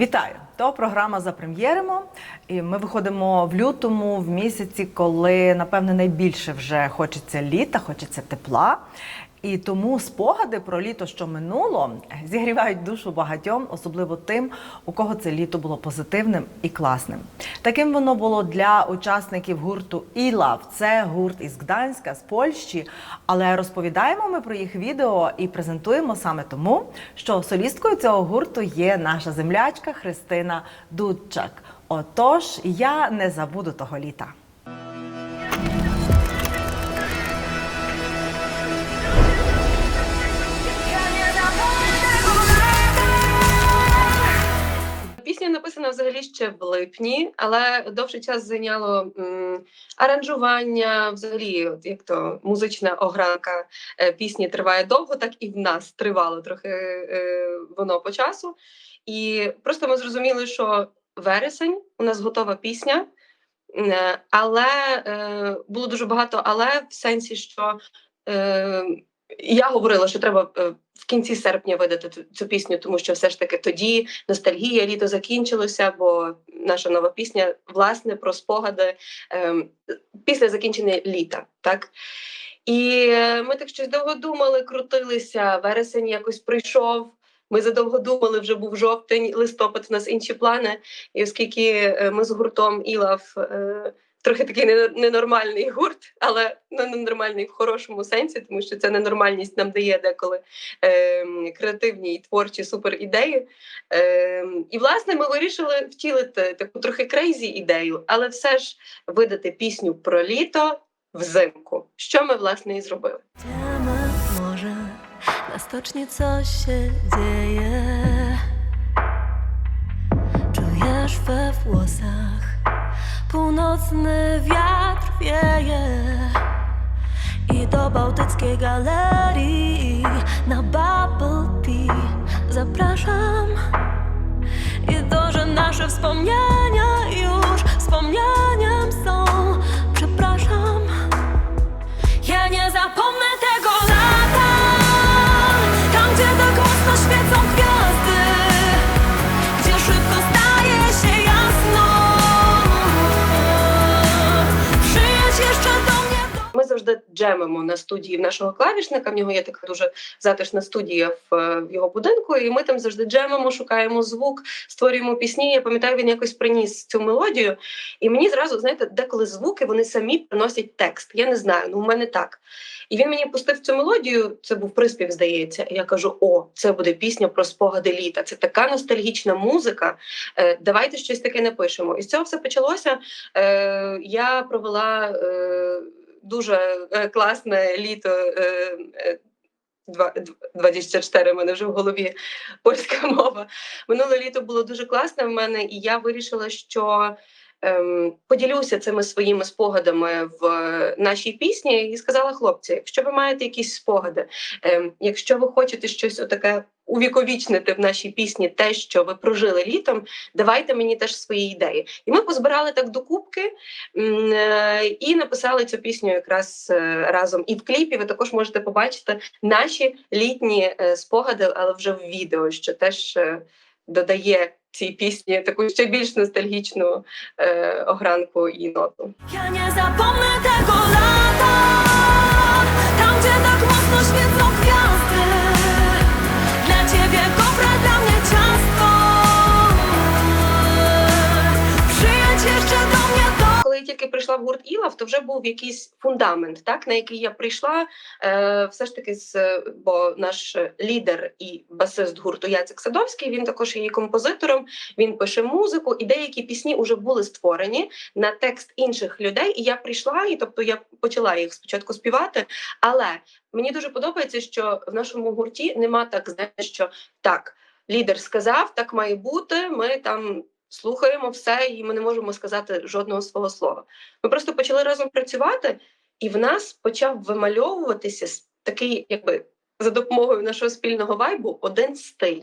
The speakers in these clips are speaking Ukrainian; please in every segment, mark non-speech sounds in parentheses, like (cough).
Вітаю! То програма за прем'єримо. І ми виходимо в лютому, в місяці, коли напевне найбільше вже хочеться літа, хочеться тепла. І тому спогади про літо, що минуло, зігрівають душу багатьом, особливо тим, у кого це літо було позитивним і класним. Таким воно було для учасників гурту «Ілав». Це гурт із Гданська, з Польщі. Але розповідаємо ми про їх відео і презентуємо саме тому, що солісткою цього гурту є наша землячка Христина Дудчак. Отож, я не забуду того літа. Написана взагалі ще в липні, але довший час зайняло м, аранжування. Взагалі, от як то музична огранка е, пісні триває довго, так і в нас тривало трохи е, воно по часу. І просто ми зрозуміли, що вересень у нас готова пісня, е, але е, було дуже багато але в сенсі, що. Е, я говорила, що треба е, в кінці серпня видати цю, пісню, тому що все ж таки тоді ностальгія, літо закінчилося, бо наша нова пісня власне про спогади ем, після закінчення літа. Так? І е, ми так щось довго думали, крутилися. Вересень якось прийшов. Ми задовго думали, вже був жовтень, листопад, у нас інші плани. І оскільки е, ми з гуртом Ілав. Трохи такий ненормальний гурт, але ну, ненормальний в хорошому сенсі, тому що ця ненормальність нам дає деколи е, креативні і творчі суперідеї. Е, і власне ми вирішили втілити таку трохи крейзі ідею, але все ж видати пісню про літо взимку. Що ми власне і зробили. Stoczni co się dzieje Czujesz we włosach Północny wiatr wieje I do bałtyckiej galerii Na Bubble Tea zapraszam. I to, że nasze wspomnienia już wspomnieniem джемимо на студії в нашого клавішника. В нього є така дуже затишна студія в, е, в його будинку, і ми там завжди джемимо, шукаємо звук, створюємо пісні. Я пам'ятаю, він якось приніс цю мелодію, і мені зразу, знаєте, деколи звуки вони самі приносять текст. Я не знаю, ну у мене так. І він мені пустив цю мелодію. Це був приспів, здається. І я кажу: о, це буде пісня про спогади літа. Це така ностальгічна музика. Е, давайте щось таке напишемо. І з цього все почалося. Е, я провела. Е, дуже е, класне літо. е, е, 24 в мене вже в голові польська мова. Минуле літо було дуже класне в мене, і я вирішила, що поділюся цими своїми спогадами в е, нашій пісні і сказала хлопці: якщо ви маєте якісь спогади, ем, якщо ви хочете щось отаке увіковічнити в нашій пісні, те, що ви прожили літом, давайте мені теж свої ідеї. І ми позбирали так докупки е, і написали цю пісню якраз е, разом. І в кліпі ви також можете побачити наші літні спогади, але вже в відео, що теж додає цій пісні таку ще більш ностальгічну е, огранку і ноту. Ja nie тільки прийшла в гурт Ілав, то вже був якийсь фундамент, так на який я прийшла. Е, все ж таки, з бо наш лідер і басист гурту Яцек Садовський. Він також є композитором. Він пише музику, і деякі пісні вже були створені на текст інших людей. І я прийшла, і тобто я почала їх спочатку співати. Але мені дуже подобається, що в нашому гурті нема так, знаєш, що так. Лідер сказав, так має бути. Ми там слухаємо все, і ми не можемо сказати жодного свого слова. Ми просто почали разом працювати, і в нас почав вимальовуватися такий, якби за допомогою нашого спільного вайбу, один стиль.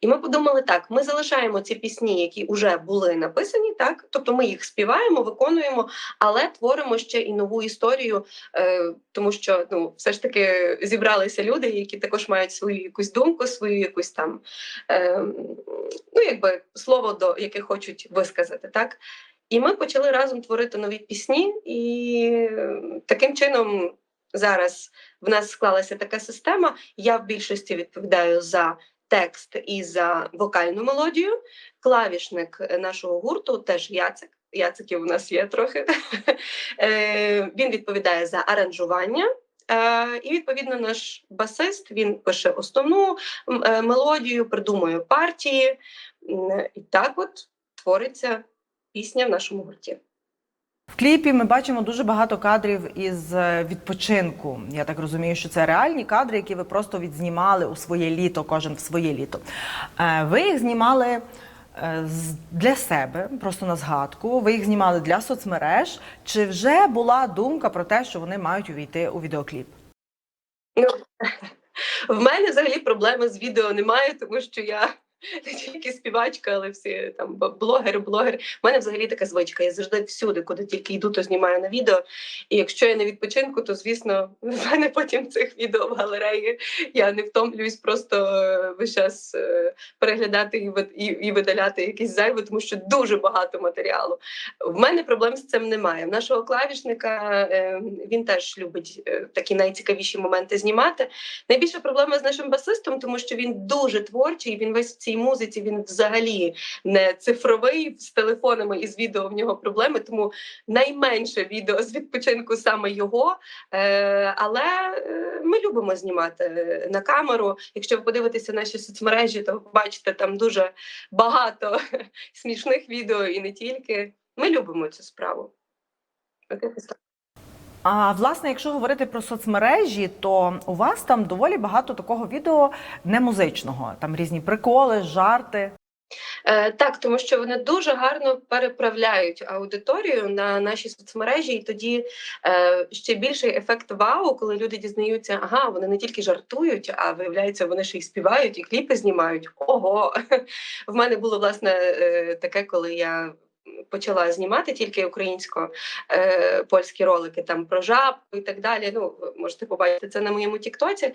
І ми подумали так: ми залишаємо ці пісні, які вже були написані, так тобто ми їх співаємо, виконуємо, але творимо ще і нову історію, е, тому що ну, все ж таки зібралися люди, які також мають свою якусь думку, свою якусь там е, ну якби слово до яке хочуть висказати, так. І ми почали разом творити нові пісні, і таким чином зараз в нас склалася така система. Я в більшості відповідаю за текст і за вокальну мелодію. Клавішник е, нашого гурту теж Яцик. Яциків у нас є трохи. (laughs) Е, Він відповідає за аранжування. Е, І відповідно наш басист він пише основну е, мелодію, придумує партії. І так от твориться пісня в нашому гурті. В кліпі ми бачимо дуже багато кадрів із е, відпочинку. Я так розумію, що це реальні кадри, які ви просто відзнімали у своє літо, кожен в своє літо. Е, Ви їх знімали е, для себе, просто на згадку. Ви їх знімали для соцмереж. Чи вже була думка про те, що вони мають увійти у відеокліп? Ну, (laughs) в мене взагалі проблеми з відео немає, тому що я (laughs) не тільки співачка, але всі там б- блогери, блогери. У мене взагалі така звичка. Я завжди всюди, куди тільки йду, то знімаю на відео. І якщо я на відпочинку, то звісно, (laughs) в мене потім цих відео в галереї. Я не втомлююсь просто е, весь час е, переглядати і, і, видаляти якісь зайве, тому що дуже багато матеріалу. В мене проблем з цим немає. В нашого клавішника е, він теж любить такі найцікавіші моменти знімати. Найбільша проблема з нашим басистом, тому що він дуже творчий. Він весь цій музиці. Він взагалі не цифровий з телефонами і з відео в нього проблеми. Тому найменше відео з відпочинку саме його. Е, але е, ми любимо знімати е, на камеру. Якщо ви подивитеся наші соцмережі, то ви побачите там дуже багато (laughs) смішних відео і не тільки. Ми любимо цю справу. А власне, якщо говорити про соцмережі, то у вас там доволі багато такого відео не музичного. Там різні приколи, жарти. Е, так, тому що вони дуже гарно переправляють аудиторію на наші соцмережі, і тоді е, ще більший ефект вау, коли люди дізнаються, ага, вони не тільки жартують, а виявляється, вони ще й співають і кліпи знімають. Ого! (laughs) В мене було власне е, таке, коли я. Почала знімати тільки українсько е, польські ролики там про жаб і так далі. Ну, можете побачити це на моєму Тіктоці.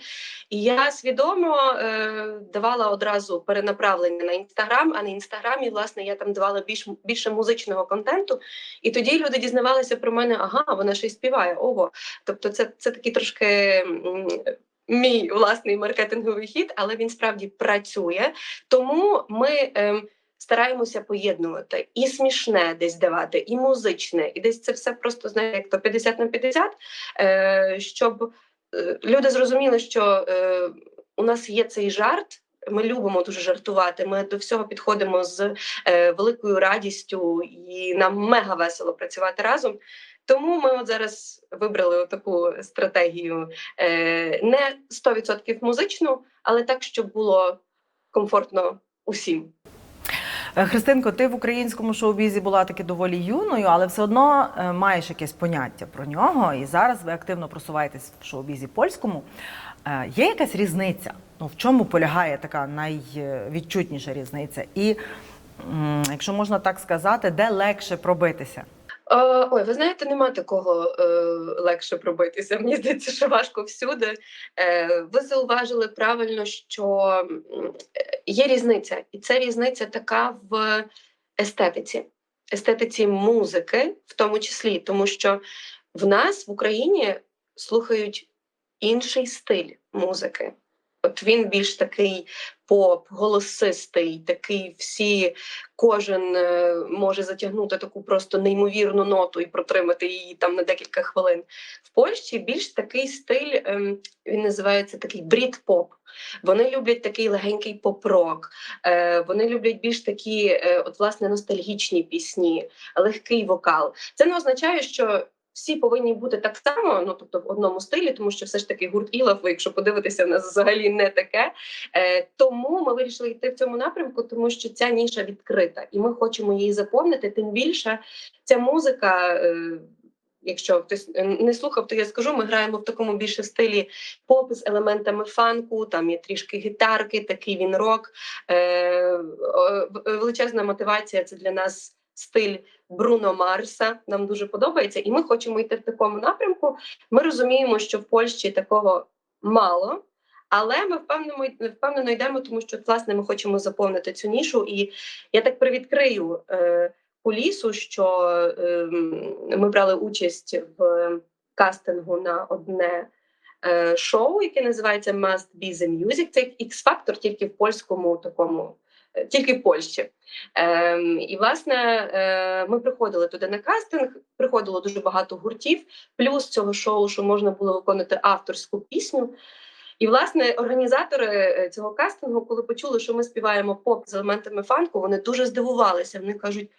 І я свідомо е, давала одразу перенаправлення на інстаграм, а на інстаграмі, власне, я там давала більш більше музичного контенту. І тоді люди дізнавалися про мене, ага, вона ще й співає. Ого. Тобто, це, це такий трошки. Мій власний маркетинговий хід, але він справді працює. Тому ми ем, стараємося поєднувати і смішне десь давати, і музичне, і десь це все просто знаєте, як то 50 на 50, е, щоб е, люди зрозуміли, що е, у нас є цей жарт. Ми любимо дуже жартувати. Ми до всього підходимо з е, великою радістю, і нам мега весело працювати разом. Тому ми от зараз вибрали таку стратегію е, не 100% музичну, але так, щоб було комфортно усім. Е, Христинко, ти в українському шоу-бізі була таки доволі юною, але все одно е, маєш якесь поняття про нього. І зараз ви активно просуваєтесь в шоу-бізі польському. Е, Є якась різниця? Ну, в чому полягає така найвідчутніша різниця? І якщо можна так сказати, де легше пробитися? Ой, ви знаєте, нема такого е, легше пробитися. Мені здається, що важко всюди. Е, ви зауважили правильно, що е, є різниця, і це різниця така в естетиці, естетиці музики, в тому числі, тому що в нас в Україні слухають інший стиль музики. От він більш такий поп, голосистий, такий всі кожен е, може затягнути таку просто неймовірну ноту і протримати її там на декілька хвилин. В Польщі більш такий стиль, ем, він називається такий брід-поп. Вони люблять такий легенький поп-рок. Е, вони люблять більш такі, е, от власне, ностальгічні пісні, легкий вокал. Це не означає, що. Всі повинні бути так само, ну тобто в одному стилі, тому що все ж таки гурт Ілав, якщо подивитися, в нас взагалі не таке. Е, тому ми вирішили йти в цьому напрямку, тому що ця ніша відкрита, і ми хочемо її заповнити. Тим більше ця музика. Е, Якщо хтось не слухав, то я скажу, ми граємо в такому більше стилі поп з елементами фанку, там є трішки гітарки, такий він рок. Е, величезна мотивація це для нас стиль Бруно Марса. Нам дуже подобається, і ми хочемо йти в такому напрямку. Ми розуміємо, що в Польщі такого мало. Але ми впевнено, впевнено йдемо, тому що власне ми хочемо заповнити цю нішу. І я так привідкрию е, кулісу, що е, ми брали участь в кастингу на одне е, шоу, яке називається Must Be The Music. Це X-Factor, тільки в польському такому, тільки в Польщі. Ем, і власне е, ми приходили туди на кастинг. Приходило дуже багато гуртів. Плюс цього шоу, що можна було виконати авторську пісню. І власне організатори е, цього кастингу, коли почули, що ми співаємо поп з елементами фанку, вони дуже здивувалися. Вони кажуть: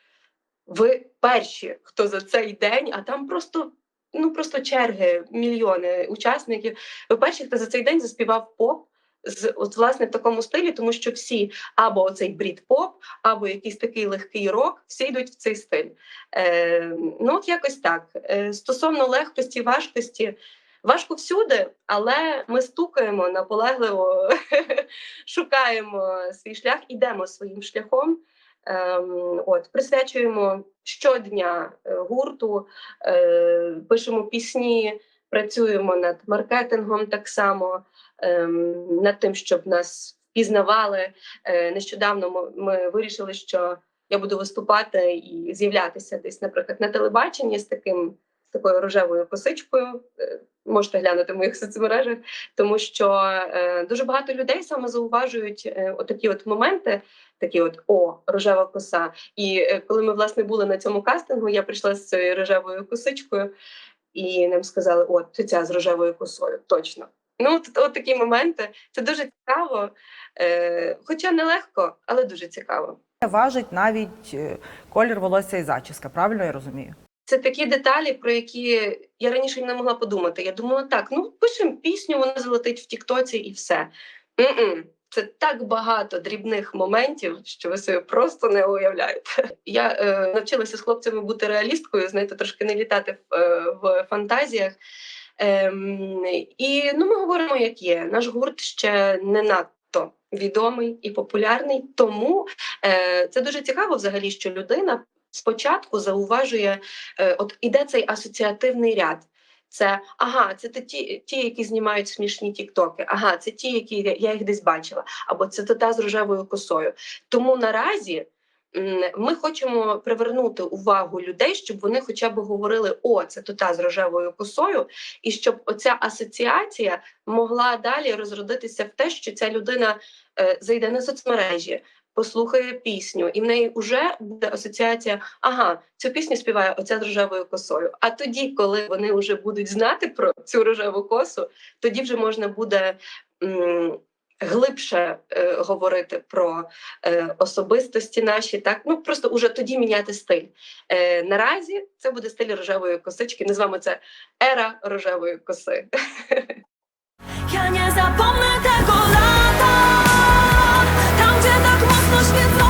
ви перші, хто за цей день, а там просто. Ну просто черги, мільйони учасників. Ви перші, хто за цей день заспівав поп з от власне в такому стилі, тому що всі або оцей брід поп, або якийсь такий легкий рок, всі йдуть в цей стиль. Е, ну от якось так. Е, стосовно легкості, важкості, важко всюди, але ми стукаємо наполегливо, (laughs) шукаємо свій шлях, ідемо своїм шляхом. Ем, от присвячуємо щодня е, гурту, е, пишемо пісні, працюємо над маркетингом так само, над тим, щоб нас впізнавали. Е, нещодавно ми, вирішили, що я буду виступати і з'являтися десь, наприклад, на телебаченні з таким з такою рожевою косичкою. Е, Можете глянути в моїх соцмережах, тому що е, дуже багато людей саме зауважують отакі от моменти, такі от о, рожева коса. І коли ми власне були на цьому кастингу, я прийшла з цією рожевою косичкою, і нам сказали: от ця з рожевою косою, точно. Ну, от, от такі моменти. Це дуже цікаво, е, хоча нелегко, але дуже цікаво. Важить навіть е, колір волосся і зачіска, правильно я розумію? Це такі деталі, про які я раніше не могла подумати. Я думала, так, ну пишемо пісню, вона залетить в Тіктоці і все. М-м. Це так багато дрібних моментів, що ви собі просто не уявляєте. Я е, навчилася з хлопцями бути реалісткою, знаєте, трошки не літати в, е, в фантазіях. Ем, і ну, ми говоримо, як є. Наш гурт ще не надто відомий і популярний. Тому е, це дуже цікаво, взагалі, що людина спочатку зауважує, е, от іде цей асоціативний ряд. Це ага, це ті, ті, які знімають смішні тіктоки. Ага, це ті, які я- їх десь бачила, або це та з рожевою косою. Тому наразі ми хочемо привернути увагу людей, щоб вони хоча б говорили: о, це то та з рожевою косою, і щоб оця асоціація могла далі розродитися в те, що ця людина е, зайде на соцмережі, послухає пісню, і в неї вже буде асоціація: ага, цю пісню співає оця з рожевою косою. А тоді, коли вони вже будуть знати про цю рожеву косу, тоді вже можна буде. м, Глибше е, говорити про е, особистості наші, так ну просто уже тоді міняти стиль. Е, наразі це буде стиль рожевої косички. Називаємо це ера рожевої коси. Я не запомнити tego Там Tam, так mocno świecą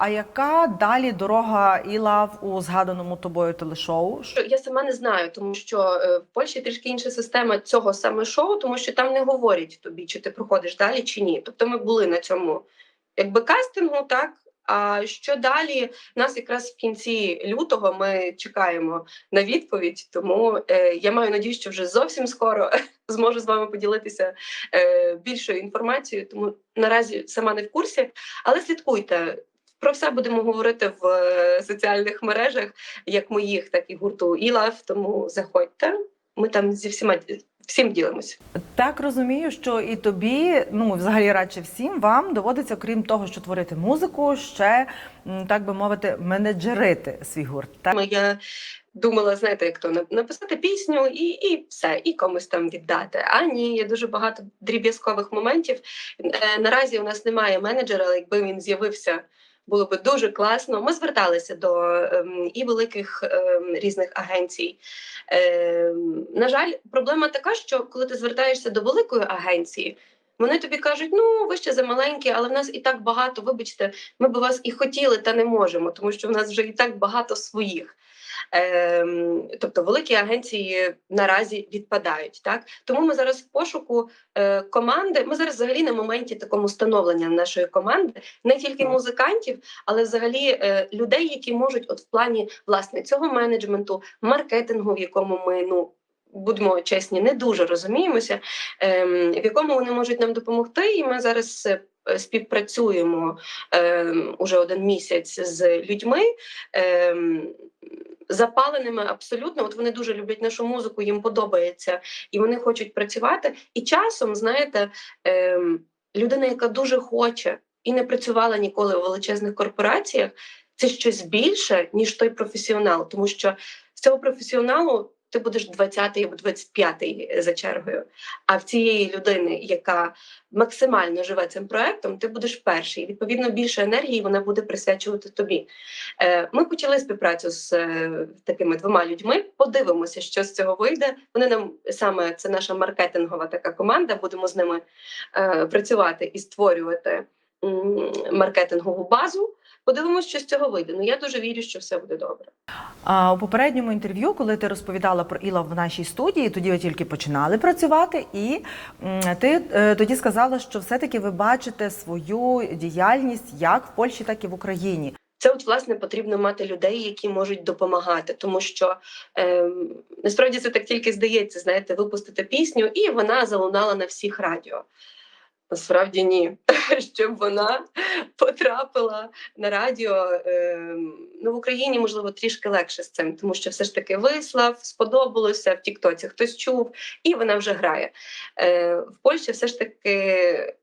А яка далі дорога Ілав у згаданому тобою телешоу? Що Я сама не знаю, тому що е, в Польщі трішки інша система цього саме шоу, тому що там не говорять тобі, чи ти проходиш далі, чи ні. Тобто ми були на цьому якби кастингу, так. А що далі? Нас якраз в кінці лютого ми чекаємо на відповідь. Тому е, я маю надію, що вже зовсім скоро (laughs) зможу з вами поділитися е, більшою інформацією. Тому наразі сама не в курсі, але слідкуйте. Про все будемо говорити в е, соціальних мережах, як моїх, так і гурту Ілав. Тому заходьте. Ми там зі всіма всім ділимося. Так розумію, що і тобі, ну взагалі радше всім вам доводиться, крім того, що творити музику, ще так би мовити, менеджерити свій гурт. Так? Ми я думала, знаєте, як то написати пісню і, і все, і комусь там віддати. А ні, є дуже багато дріб'язкових моментів. Е, наразі у нас немає менеджера, але якби він з'явився. Було би дуже класно. Ми зверталися до ем, і великих ем, різних агенцій. Ем, на жаль, проблема така, що коли ти звертаєшся до великої агенції, вони тобі кажуть: ну ви ще замаленькі, але в нас і так багато. Вибачте, ми б вас і хотіли, та не можемо, тому що в нас вже і так багато своїх. Ем, тобто великі агенції наразі відпадають. Так тому ми зараз в пошуку е, команди. Ми зараз взагалі на моменті такому становлення нашої команди, не тільки музикантів, але взагалі е, людей, які можуть, от в плані власне цього менеджменту, маркетингу, в якому ми ну. Будемо чесні, не дуже розуміємося, ем, в якому вони можуть нам допомогти, і ми зараз е, співпрацюємо ем, уже один місяць з людьми. Запаленими абсолютно, от вони дуже люблять нашу музику, їм подобається, і вони хочуть працювати. І часом, знаєте, ем, людина, яка дуже хоче і не працювала ніколи у величезних корпораціях, це щось більше, ніж той професіонал, тому що з цього професіоналу ти будеш 20-й або 25-й за чергою. А в цієї людини, яка максимально живе цим проектом, ти будеш перший. Відповідно, більше енергії вона буде присвячувати тобі. Е, Ми почали співпрацю з е, такими двома людьми. Подивимося, що з цього вийде. Вони нам саме це наша маркетингова така команда. Будемо з ними е, працювати і створювати маркетингову базу. Подивимося, що з цього вийде. Ну я дуже вірю, що все буде добре. А у попередньому інтерв'ю, коли ти розповідала про Іла в нашій студії, тоді ви тільки починали працювати, і ти е, тоді сказала, що все-таки ви бачите свою діяльність як в Польщі, так і в Україні. Це от власне потрібно мати людей, які можуть допомагати, тому що ем, насправді це так тільки здається, знаєте, випустити пісню, і вона залунала на всіх радіо. Насправді ні, (laughs) щоб вона потрапила на радіо. Ем, ну в Україні можливо трішки легше з цим, тому що все ж таки вислав, сподобалося в Тіктоці, хтось чув, і вона вже грає. Е, в Польщі все ж таки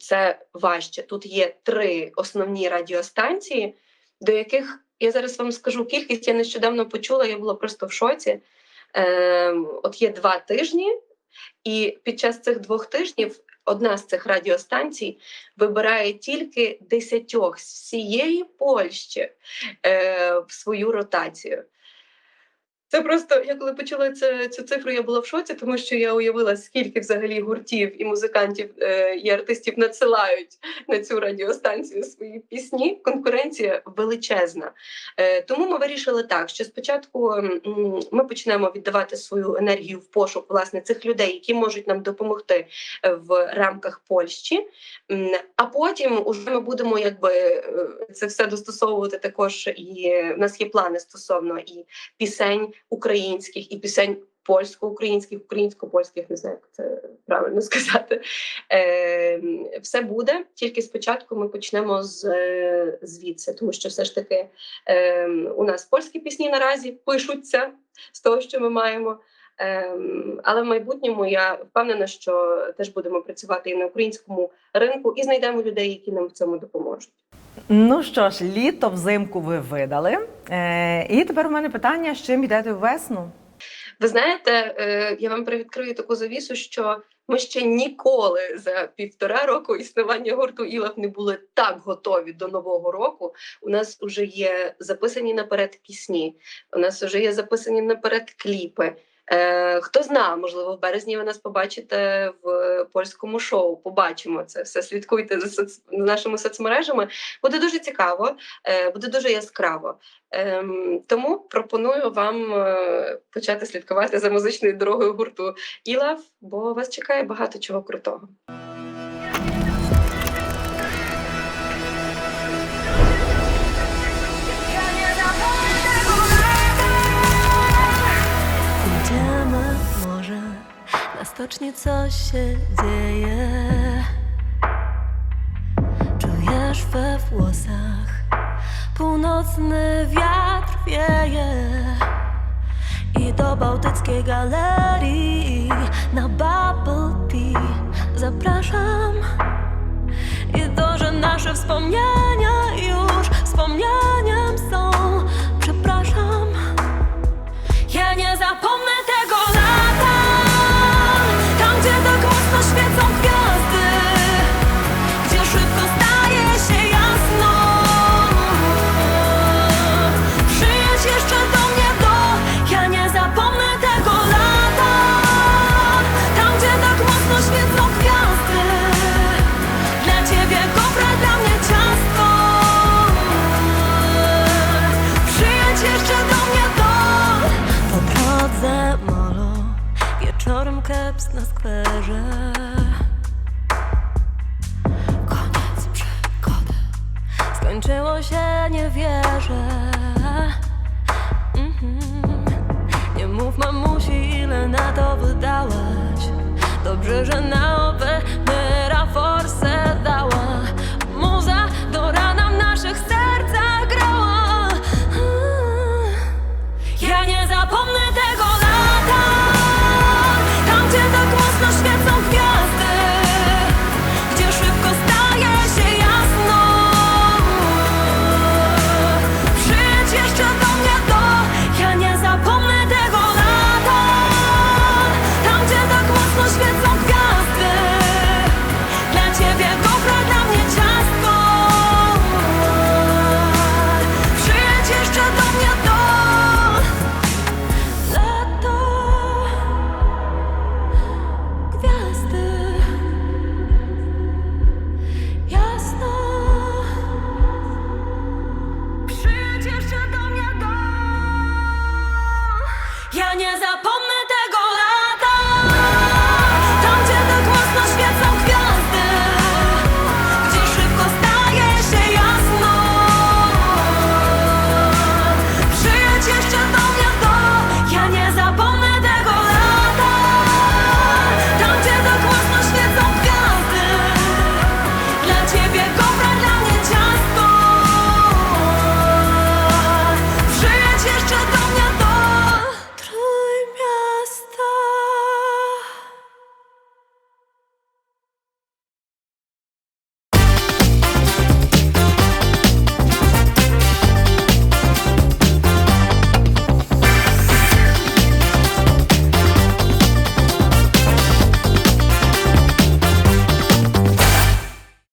це важче. Тут є три основні радіостанції, до яких я зараз вам скажу кількість. Я нещодавно почула, я була просто в шоці. Е, от є два тижні, і під час цих двох тижнів одна з цих радіостанцій вибирає тільки десятьох з всієї Польщі е, в свою ротацію. Це просто я коли почула це, цю цифру, я була в шоці, тому що я уявила, скільки взагалі гуртів і музикантів е, і артистів надсилають на цю радіостанцію свої пісні. Конкуренція величезна. Е, тому ми вирішили так, що спочатку ми почнемо віддавати свою енергію в пошук власне цих людей, які можуть нам допомогти е, в рамках Польщі. А потім уже ми будемо якби це все достосовувати також. І в нас є плани стосовно і пісень українських, і пісень польсько-українських, українсько-польських, не знаю, як це правильно (laughs) сказати. Е, все буде, тільки спочатку ми почнемо з е, звідси, тому що все ж таки е, у нас польські пісні наразі пишуться з того, що ми маємо. Ем, але в майбутньому я впевнена, що теж будемо працювати і на українському ринку, і знайдемо людей, які нам в цьому допоможуть. Ну що ж, літо взимку ви видали. Е, і тепер у мене питання: з чим йдете в весну? Ви знаєте, е, я вам привідкрию таку завісу, що ми ще ніколи за півтора року існування гурту Ілав не були так готові до нового року. У нас вже є записані наперед пісні, у нас вже є записані наперед кліпи. Е, хто знає, можливо, в березні ви нас побачите в польському шоу. Побачимо це все. Слідкуйте за соц... нашими соцмережами. Буде дуже цікаво, е, буде дуже яскраво. Ем, тому пропоную вам е, почати слідкувати за музичною дорогою гурту Ілав, бо вас чекає багато чого крутого. Na stoczni co się dzieje. Czujesz we włosach północny wiatr wieje. I do bałtyckiej galerii na Bubble Tea zapraszam. I to, że nasze wspomnienia skwerze Koniec przygody. Skończyło się, nie wierzę. Mhm. Nie mów mamusi, ile na to wydałaś. Dobrze, że na opera force dała. Muza do rana w naszych sercach grała. Ja nie zapomnę